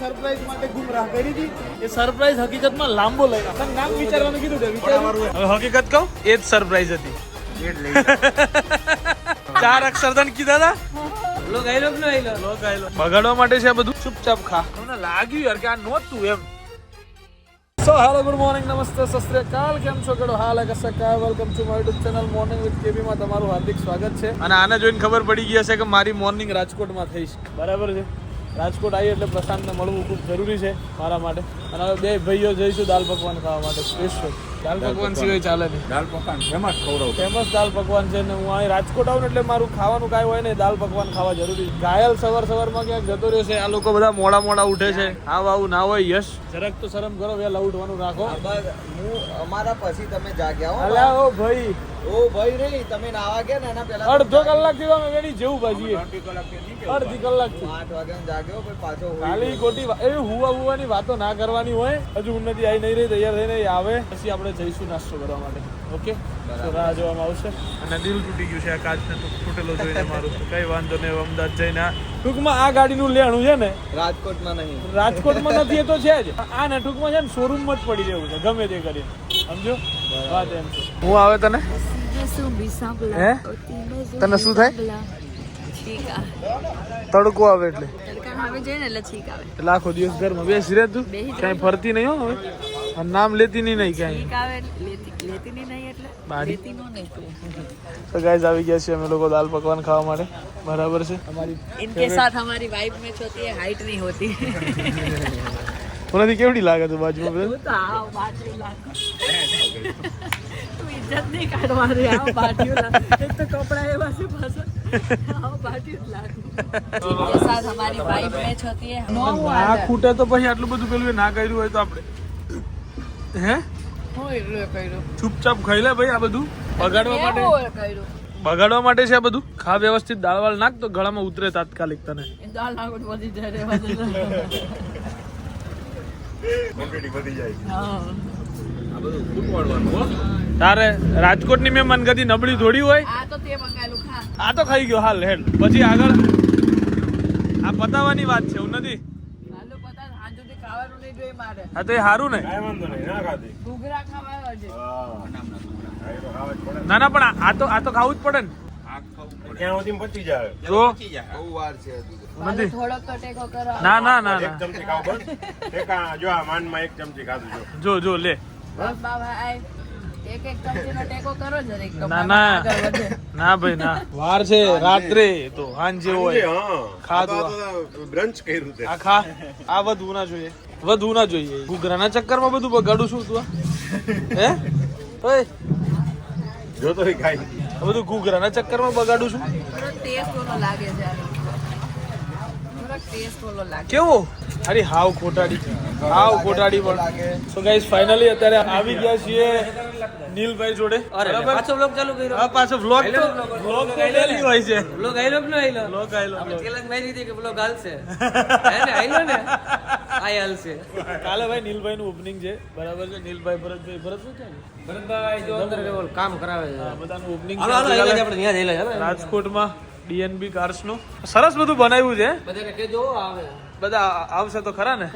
Surprise માટે ગુમરાહ કરી હતી. એ સરપ્રાઈઝ હકીકતમાં લાંબો લઈ. તને નામ વિચારવાનું કીધું છે વિચાર હકીકત કહું એ જ સરપ્રાઈઝ હતી. ચાર અક્ષરધન કીધા હતા કે બગાડવા માટે છે બધું? ચૂપચાપ ખા. મને લાગ્યું યાર કે આ નહોતું એમ. So hello good morning namaste સત કાલ કેમ છો? કેડો હાલ કસે કા welcome to my YouTube channel morning with KB માં તમારું હાર્દિક સ્વાગત છે. અને આને જોઈને ખબર પડી ગઈ હશે કે મારી મોર્નિંગ રાજકોટમાં થઈ છે. બરાબર છે. રાજકોટ આવીએ એટલે પ્રશાંતને મળવું ખૂબ જરૂરી છે મારા માટે. અને હવે બે ભાઈઓ જઈશું દાલ પકવાન ખાવા માટે. સ્પેશિયલ દાલ પકવાન સિવાય ચાલે નહીં. દાલ પકવાન ફેમસ ખવડાવ ફેમસ દાલ પકવાન છે ને હું અહીં રાજકોટ આવું ને એટલે મારું ખાવાનું કાંઈ હોય ને દાલ પકવાન ખાવા જરૂરી છે. ઘાયલ સવાર સવારમાં ક્યાંક જતો રહ્યો છે આ લોકો બધા મોડા મોડા ઉઠે છે. આવ આવું ના હોય યશ. જરાક તો શરમ કરો વહેલા ઉઠવાનું રાખો. હું અમારા પછી તમે જાગ્યા હો ઓ ભાઈ. ઓ ભાઈ રે તમે નાવા ગયા ને એના પહેલા અડધો કલાકથી અમે વેડી જેવું ભાજીએ અડધી કલાકથી આઠ વાગ્યા જાગ્યો પછી પાછો ખાલી ખોટી એ હુવા હુવાની વાતો ના કરવાની હોય. હજુ ઉન્નતિ આવી નહીં રહી તૈયાર થઈને આવે. પછી આપણે જઈશું નાસ્તો કરવા માટે. ઓકે તો રાહ જોવામાં આવશે. અને દિલ તૂટી ગયું છે આ કાચને તો તૂટેલો જોઈને મારું. કઈ વાંધો નહીં હવે અમદાવાદ જઈને ટૂંકમાં આ ગાડીનું લેણું છે ને? રાજકોટમાં નહીં. રાજકોટમાં નથી એ તો છે જ. આ ને ટૂંકમાં છે ને શોરૂમમાં જ પડી રહેવું છે ગમે તે કરીને સમજો? વાત એમ છે. હું આવે તને? હે? તને શું થાય? તડકો આવે એટલે. આખો દિવસ ઘરમાં બેસી રહે તું કઈ ફરતી નહીં હો હવે? નામ લેતી નહીં નહીં ક્યાંય તો ગાઈઝ આવી ગયા છે અમે લોકો દાલ પકવાન ખાવા માટે. બરાબર છે? અમારી નહીં હોતી. ઉનાથી કેવડી લાગે તો બાજુ લાગે. તું બાજુ કપડા એવા આ ખૂટે તો પછી આટલું બધું પેલું ના કર્યું હોય તો આપણે. હે? હું ચૂપચાપ ખાઈ લે ભાઈ આ બધું. બગાડવા માટે બગાડવા માટે છે આ બધું. ખા વ્યવસ્થિત દાળ વાળ નાખ તો ગળામાં ઉતરે તાત્કાલિક તને. દાળ નાખો વધી જાય હા. હો. તારે રાજકોટની મેં મનગતી નબળી થોડી હોય. આ તો તે મંગાયેલું ખા. આ તો ખાઈ ગયો હાલ હેડ. પછી આગળ. આ પતાવવાની વાત છે એવું નથી હાલો પતા આજ સુધી ખાવાનું નહીં જોઈએ મારે હા તો એ સારું ને. ના ના. ના પણ આ તો આ તો ખાવું જ પડે ને. જો બહુ વાર છે હજુ તો. નથી થોડોક તો ટેકો કરો. ના ના ના એક ચમચી ખાવ બસ. એક આ જો આ માનમાં એક ચમચી ખાધું જો. જો જો લે. ના ભાઈ ના. વાર છે રાત્રે તો. સાંજે હોય. ખાધું. બ્રંચ કર્યું તે આ ખા આ વધવું ના જોઈએ. વધવું ના જોઈએ. ઘૂઘરાના ચક્કરમાં બધું બગાડું છું તું હે? ઓય જો તો ખાઈ. બધું ઘૂઘરાના ચક્કરમાં બગાડું છું. ટેસ્ટ ઓલો લાગે છે. આનો. થોડોક ટેસ્ટ ઓલો લાગે. કેવો? અરે હાવ ખોટાડી. હાવ ખોટાડી પણ. સો ગાઈસ ફાઇનલી અત્યારે આવી ગયા છીએ નીલભાઈ જોડે. અરે પાછો વ્લોગ ચાલુ કર્યો. હા પાછો વ્લોગ તો વ્લોગ તો daily હોય છે. વ્લોગ આયલો કે ન આઈલો વ્લોગ આઈલો જ મારી હતી કે વ્લોગ હાલશે. હે ને આઈલો ને? આય હાલશે કાલે ભાઈ નીલભાઈ નું ઓપનિંગ છે. બરાબર છે? નીલભાઈ ભરતભાઈ ભરત શું ક્યાં છે? ભરતભાઈ જો અંદર કામ કરાવે છે. બધાનું ઓપનિંગ હાલો હાલો આયલા જ આપણે રાજકોટમાં ડીએનબી કાર્સનું. સરસ બધું બનાવ્યું છે. બધાને કેજો આવે. બધા આવશે તો ખરા ને?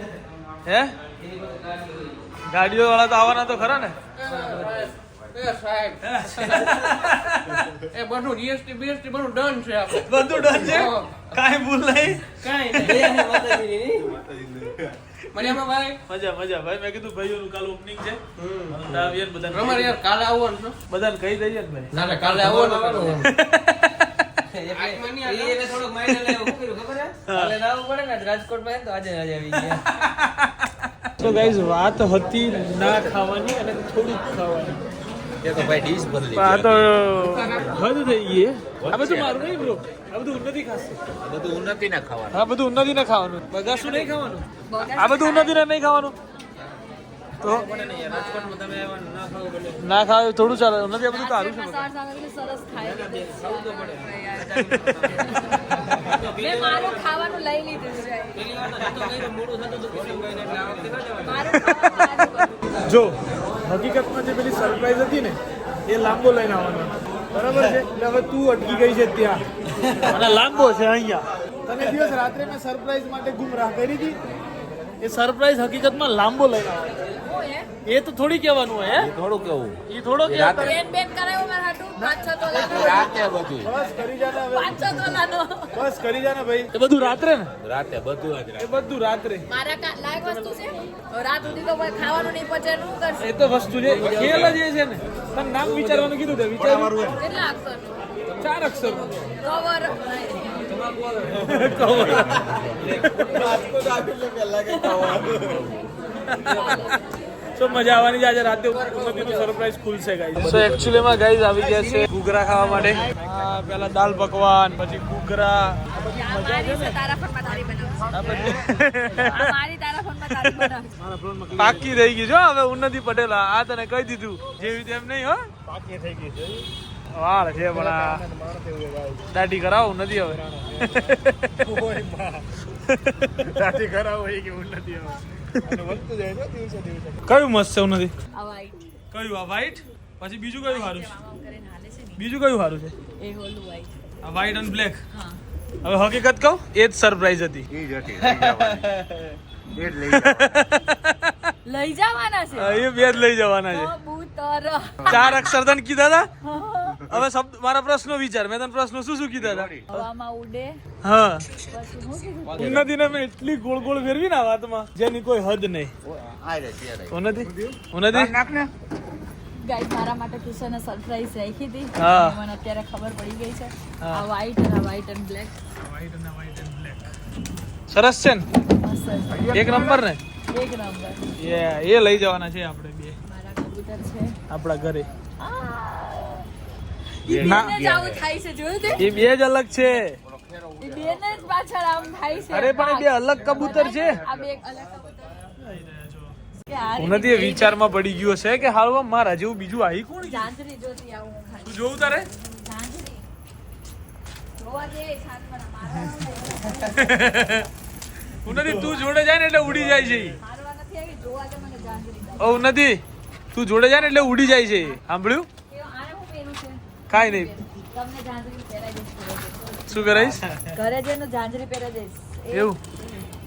હે? ગાડીઓ વાળા તો આવવાના તો ખરા ને? એ સાહેબ. એ બધું જીએસટી બીએસટી બધું ડન છે આપણે બધું ડન છે? કાઈ ભૂલ નહીં? કાઈ મજામાં ભાઈ? મજા મજા. ભાઈ મેં કીધું ભાઈઓનું કાલ ઓપનિંગ છે. અને આવીએ ને યાર કાલે આવવાનું છે. બધાને કહી દઈએ ને ભાઈ. ના ના કાલે આવવાનું રાજકોટમાં તો આજે આજે આવી ગયા તો ગાઈઝ વાત હતી ના ખાવાની અને થોડુંક ખાવાની. તો ભાઈ ડીશ બદલી આ તો હદ થઈ ગઈ. આ બધું મારું નહીં બ્રો આ બધું ઉન્નતિ ખાશે બધું ઉન્નતિ ના ખાવાનું. આ બધું ઉન્નતિ ને ખાવાનું. બગાસું નહીં ખાવાનું. આ બધું ઉન્નતિ ને નહીં ખાવાનું. તો ના ખાવું થોડું ચાલે. ઉન્નતિ આ બધું તારું છે મારું ખાવાનું લઈ લીધું. જો હકીકતમાં જે પેલી સરપ્રાઈઝ હતી ને એ લાંબો લઈને આવવાનો. બરાબર છે? એટલે હવે તું અટકી ગઈ છે ત્યાં. અને લાંબો છે અહીંયા. તને દિવસ રાત્રે મેં સરપ્રાઈઝ માટે ગુમરાહ કરી હતી. એ સરપ્રાઈઝ હકીકતમાં લાંબો લઈને આવે એ તો થોડી કહેવાનું હોય હે? થોડું કેવું એ થોડો કહેવાનો. બેન બેન કરાયો મારા હાટુ? પાંચ છ તોલાનો રાતે બધું. બસ કરી જાને હવે. પાંચ છ તોલાનો બસ કરી જા ભાઈ. એ બધું રાત્રે ને? રાતે બધું જ એ બધું રાત્રે. મારા કા- લાયક વસ્તુ છે? રાત સુધી તો કોઈ ખાવાનું નહીં પચે શું કરશે? એ તો વસ્તુ છે. ખેલ જ એ છે ને. તને નામ વિચારવાનું કીધું તે વિચારવાનું કેટલા અક્ષરનું? ચાર અક્ષર. કવર સો મજા આવવાની છે આજે રાતે ઉન્નતિનું સરપ્રાઈઝ ખુલશે ગાઈસ સો એક્ચ્યુઅલી ગાઈઝ આવી ગયા છે ઘૂઘરા ખાવા માટે. પેલા દાલ પકવાન પછી ઘૂઘરા. પાકી રહી ગઈ છો હવે ઉન્નતિ પટેલ આ તને કહી દીધું. જેવી તેમ નહીં હો. પાકી થઈ ગઈ છે. વાળ છે પણ આ દાઢી કરાવું નથી હવે. દાઢી કરાવું એ કેવું નથી હવે. અને વધતું જાય છે દિવસે દિવસે. કયું મસ્ત છે એવું નથી? કયું આ વ્હાઈટ પછી બીજું કયું સારું છે? બીજું કયું સારું છે? એ હોલું આ વ્હાઈટ અને બ્લેક હવે હકીકત કહું એ જ સરપ્રાઈઝ હતી. એ લઈ જવાની. છે? એ બે જ લઈ જવાના છે. ચાર અક્ષર તને કીધા હતા? હવે શબ્દ મારા પ્રશ્નો વિચાર. મેં તને પ્રશ્નો શું શું કીધા હતા? હવામાં ઉડે. હા. પછી શું મેં એટલી ગોળ ગોળ ફેરવી ને આ વાતમાં જેની કોઈ હદ નહીં. આ ઉન્નતિ? ઉન્નતિ? ગાઈસ મારા માટે કિશને સરપ્રાઈઝ રાખી હતી. હા. મને અત્યારે ખબર પડી ગઈ છે. આ white અને આ white એન્ડ બ્લેક સરસ છે ને? એક નંબર ને? એક નંબર એ એ લઈ જવાના છે આપણે બે. મારા કબૂતર છે. આપણા ઘરે. ઈ એ બે. જ અલગ છે. ઈ બેને જ પાછળ આમ થાય છે. અરે પણ બે અલગ કબૂતર છે. એ વિચારમાં પડી ગયો છે કે હાલવા મારા જેવું બીજું આવી કોણ તું જોવું તારે ઉન્નતિ તું જોડે જાય ને એટલે ઉડી જાય છે. ઈ. મારવા નથી આવી જોવા દે મને ઝાંઝરી. ઓ ઉન્નતિ તું જોડે જાય ને એટલે ઉડી જાય છે. સાંભળ્યું? કાંઈ નહીં. શું કરાઈશ ઘરે જઈને જાંજરી પહેરાઈ દઈશ. એવું?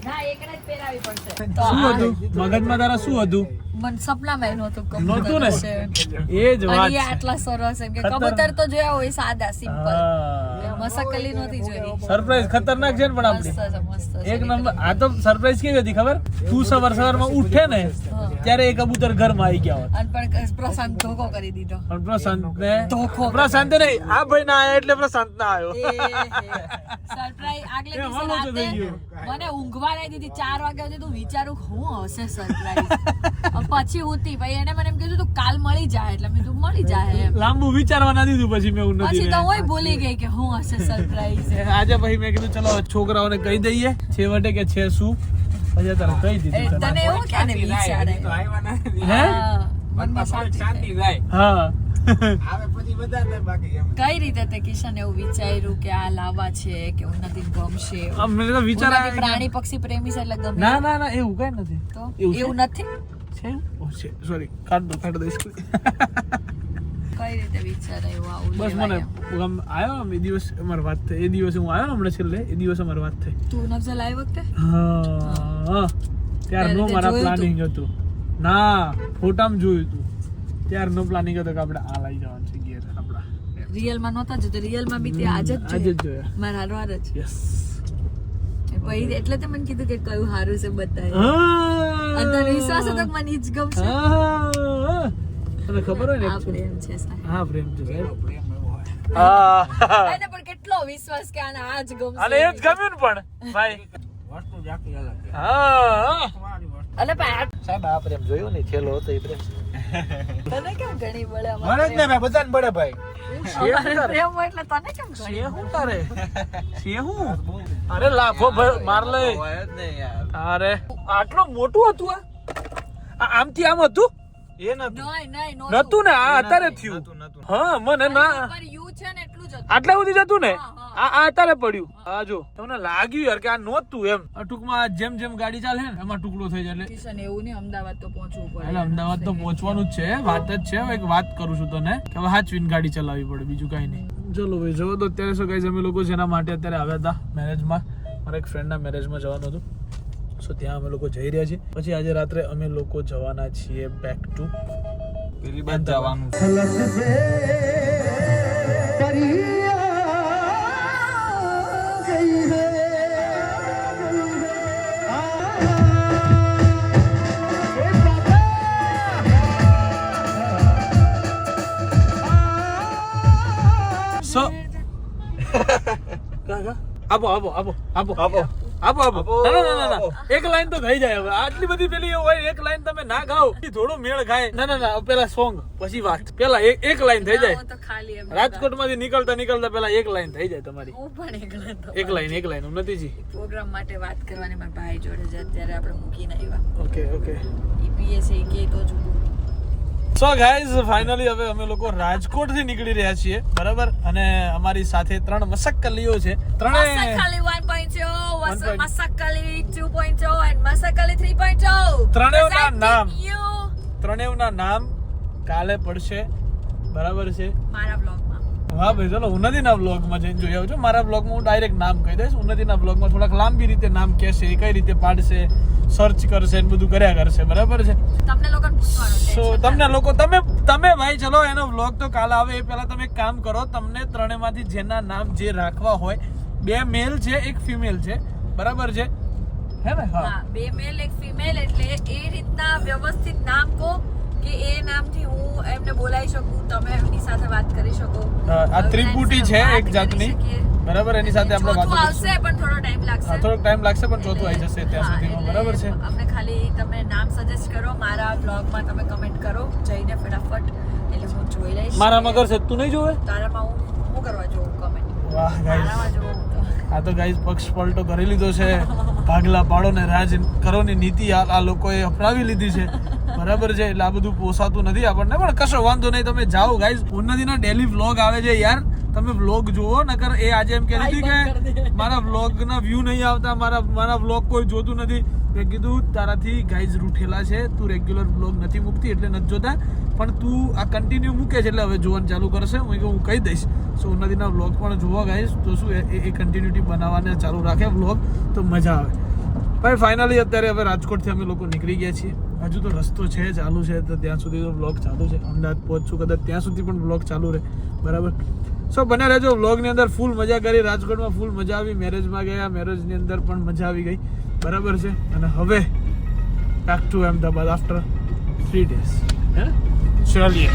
ના એકને જ પહેરાવી પડશે. તો શું હતું? મગજમાં તારા શું હતું? મને સપનામાં એનું હતું નહોતું છે એ જ વાત અને એ છે. આટલા સરસ એમ કે કબૂતર તો જોયા હોય સાદા સિમ્પલ. મસકલી નહોતી જોઈ. સરપ્રાઈઝ ખતરનાક છે ને પણ આપણી. મસ્ત છે મસ્ત છે. એક નંબર આ તો સરપ્રાઈઝ કેવી હતી ખબર? તું સવાર સવારમાં ઉઠે ને ત્યારે એ કબૂતર ઘરમાં આવી ગયા હોત. અને પણ પ્રશાંત ધોકો કરી દીધો. પણ પ્રશાંત ને ધોકો. પ્રશાંત નહીં આ ભાઈ ના આયા એટલે પ્રશાંત ના આવ્યો સરપ્રાઈઝ આગલે દિવસે હલો તો થઈ રાતે મને ઊંઘવા નહીં દીધી ચાર વાગ્યા સુધી તું વિચારું હું હશે સરપ્રાઈઝ પછી ઉતી ભાઈ એને મને એમ કીધું તું કાલ મળી જાય. એટલે મેં તું મળી જાય એમ. લાંબુ વિચારવા ના દીધું પછી મેં ઉન્નતિ પછી તો હું ભૂલી ગઈ કે હું હશે સરપ્રાઈઝ આજે પછી મેં કીધું ચલો છોકરાઓને કહી દઈએ છેવટે કે છે શું? પછી તારે કહી દીધું તને. એવું ક્યાં વિચારે? હે. મનમાં શાંતિ થાય. હા. કઈ રીતે તે કિશન એવું વિચાર્યું કે આ લાવવા છે કે ઉન્નતિ ગમશે? મને તો વિચાર આવે પ્રાણી પક્ષી પ્રેમી છે એટલે ગમે. ના ના ના એવું કઈ નથી. તો? એવું નથી? છે? ઓ છે. સોરી કાઢ દો કાઢ દો. કઈ રીતે વિચાર આવ્યો આવું બસ મને આમ આવ્યો એ દિવસ અમારી વાત થઈ. એ દિવસે હું આવ્યો હમણાં છેલ્લે? એ દિવસ અમારી વાત થઈ. તું નફઝલ આવી વખતે? હા. ત્યારનું મારા પ્લાનિંગ હતું. ના ફોટામાં જોયું હતું ત્યારનું પ્લાનિંગ હતો કે આપણે આ લઈ જવાનું છે ઘેર આપણા. રિયલમાં નહોતા જોતા. રિયલમાં બી તે આજ જ આજે જ જોયા. મારા હારવાર જ. યસ પછી એટલે તે મને કીધું કે કયું સારું છે બતાય અંદર વિશ્વાસ હતો મને ઈ જ ગમશે. તને ખબર હોય ને આ પ્રેમ છે હા પ્રેમ છે સાહેબ. હા. એને પણ કેટલો વિશ્વાસ કે આને આ જ ગમશે. અને એ જ ગમ્યું ને પણ. ભાઈ. વસ્તુ જ આખી અલગ હા અને પણ સાહેબ આ પ્રેમ જોયો ને છેલો હતો એ પ્રેમ. તને કેમ ઘણી બળે મને જ ને ભાઈ બધાને બળે ભાઈ. આટલું મોટું હતું આમથી આમ હતું? એ નતું. ને? આ અત્યારે થયું. હા મને ના પર યુ છે જ હતું. આટલા સુધી જતું ને? આ આ અત્યારે પડ્યું. આ જો તમને લાગ્યું યાર કે આ નહોતું એમ. આ ટૂંકમાં જેમ જેમ ગાડી ચાલે ને એમાં ટુકડો થઈ જાય એટલે. એવું નહીં અમદાવાદ તો પહોંચવું પડે. એટલે અમદાવાદ તો પહોંચવાનું જ છે વાત જ છે. હવે એક વાત કરું છું તને કે હવે હાચવીને ગાડી ચલાવવી પડે બીજું કાંઈ નહીં. ચલો ભાઈ જવો તો અત્યારે શું કહીશ અમે લોકો જેના માટે અત્યારે આવ્યા હતા મેરેજમાં મારા એક ફ્રેન્ડના મેરેજમાં જવાનું હતું. સો ત્યાં અમે લોકો જઈ રહ્યા છીએ. પછી આજે રાત્રે અમે લોકો જવાના છીએ બેક ટુ પેલી બાદ જવાનું આપો આપો આપો આપો. આપો. આપો આપો. ના ના ના ના એક લાઈન તો થઈ જાય હવે. આટલી બધી પેલી હોય એક લાઈન તમે ના ગાઓ ઈ થોડો મેળ ખાય. ના ના ના પેલા સોંગ પછી વાત. પેલા એક એક લાઈન થઈ જાય. રાજકોટમાંથી નીકળતા નીકળતા પેલા એક લાઈન થઈ જાય તમારી. હું પણ એક લાઈન એક લાઈન ઉન્નતિજી પ્રોગ્રામ માટે વાત કરવાની મારા ભાઈ જોડે જ અત્યારે આપણે મૂકીને આવ્યા. ઓકે ઓકે ઈપીએસ એ કે તો જ. સો ગાઈઝ ફાઇનલી હવે અમે લોકો રાજકોટથી નીકળી રહ્યા છીએ બરાબર? અને અમારી સાથે ત્રણ મસક્કલીઓ છે. ત્રણે મસક્કલી 1.0 વસ- 1.0 મસક્કલી 2.0 and મસક્કલી 3.0 ત્રણેયના નામ. ત્રણેવના નામ કાલે પડશે. બરાબર છે? મારા બ્લોગમાં હા ભાઈ ચલો ઉન્નતિના બ્લોગમાં જઈને જોઈ આવજો. મારા બ્લોગમાં હું ડાયરેક્ટ નામ કહી દઈશ. ઉન્નતિના બ્લોગમાં થોડાક લાંબી રીતે નામ કહેશે કઈ રીતે પાડશે સર્ચ કરશે ને બધું કર્યા કરશે બરાબર છે? તમને સો તમને લોકો તમે તમે ભાઈ ચલો એનો વ્લોગ તો કાલ આવે એ પહેલાં તમે કામ કરો તમને ત્રણેયમાંથી જેના નામ જે રાખવા હોય બે મેલ છે એક ફિમેલ છે બરાબર છે? હે ને? હા. બે મેલ એક ફિમેલ એટલે એ રીતના વ્યવસ્થિત નામ કહો કે એ નામથી હું એમને બોલાવી શકું તમે એમની સાથે વાત કરી શકો. આ ત્રિપુટી છે એક જાતની. બરાબર એની સાથે આપણે વાત આવશે પણ થોડો ટાઈમ લાગશે. હા થોડોક ટાઈમ લાગશે પણ ચોથું આવી જશે ત્યાં સુધીમાં બરાબર છે? અમને ખાલી તમે નામ સજેસ્ટ કરો મારા બ્લોગમાં તમે કમેન્ટ કરો. જઈને ફટાફટ એટલે હું જોઈ લઈશ. મારા મગર છે તું નહીં જોવે? તારામાં હું હું કરવા જોઉં કમેન્ટ વાહ ગાઈસ આ તો ગાઈસ પક્ષ પલટો કરી લીધો છે. ભાગલા પાડો ને રાજ કરોની નીતિ આ આ લોકોએ અપનાવી લીધી છે. બરાબર છે એટલે આ બધું પોસાતું નથી આપણને. પણ કશો વાંધો નહીં તમે જાઓ ગાઈઝ ઉન્નતિનો ડેલી વ્લોગ આવે છે યાર. તમે વ્લોગ જુઓ નકર એ આજે એમ કહેતી હતી કે મારા વ્લોગ ના વ્યૂ નહીં આવતા મારા મારા વ્લોગ કોઈ જોતું નથી. મેં કીધું તારાથી ગાઈઝ રૂઠેલા છે તું રેગ્યુલર વ્લોગ નથી મૂકતી એટલે નથી જોતા. પણ તું આ કન્ટિન્યુ મૂકે છે એટલે હવે જોવાનું ચાલુ કરશે. હું હું કહી દઈશ. સો ઉન્નતિના વ્લોગ પણ જોવો ગાઈઝ તો શું એ એ કન્ટિન્યુટી બનાવવાને ચાલુ રાખે વ્લોગ તો મજા આવે. ભાઈ ફાઇનલી અત્યારે હવે રાજકોટથી અમે લોકો નીકળી ગયા છીએ. હજુ તો રસ્તો છે, ચાલુ છે, તો ત્યાં સુધી તો બ્લોગ ચાલુ છે. અમદાવાદ પહોંચશું કદાચ ત્યાં સુધી પણ બ્લોગ ચાલુ રહે. બરાબર? સો બને રહેજો. વ્લોગની અંદર ફૂલ મજા કરી. રાજકોટમાં ફૂલ મજા આવી. મેરેજમાં ગયા. મેરેજની અંદર પણ મજા આવી ગઈ. બરાબર છે? અને હવે back to Ahmedabad after three days હે? ચાલીએ.